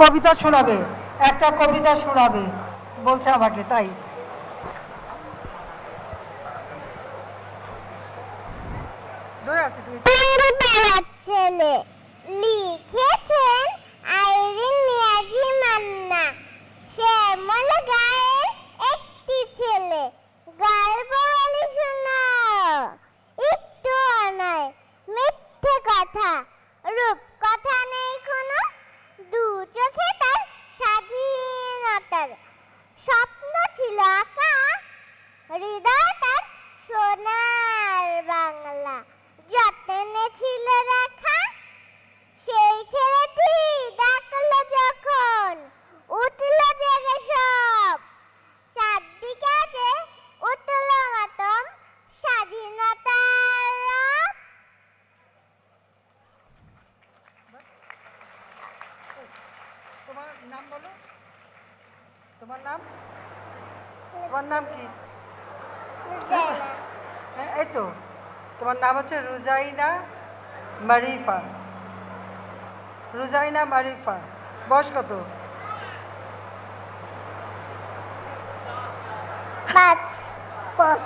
কবিতা শোনাবে একটা কবিতা শোনাবে বলছে আমাকে তাই। ছেলে লিখেছেন আইরিন নিয়াজি মান্না। শ্যামল গায়ের একটি ছেলে। গল্প বলি একটু নয় মিথ্যে কথা রূপ কথা নেই। হৃদয় সোনার বাংলা। যত্নে ছিল রাখা সেই ছেলেটি ডাকলো যখন, উঠল জেগে সব। চারদিকে আছে উঠল মাতম স্বাধীনতার তোমার নাম বলো। তোমার নাম? তোমার নাম কি? এই তো। তোমার নাম হচ্ছে রুজাইনা মারিফা। রুজাইনা মারিফা। বয়স কত? পাঁচ। পাঁচ।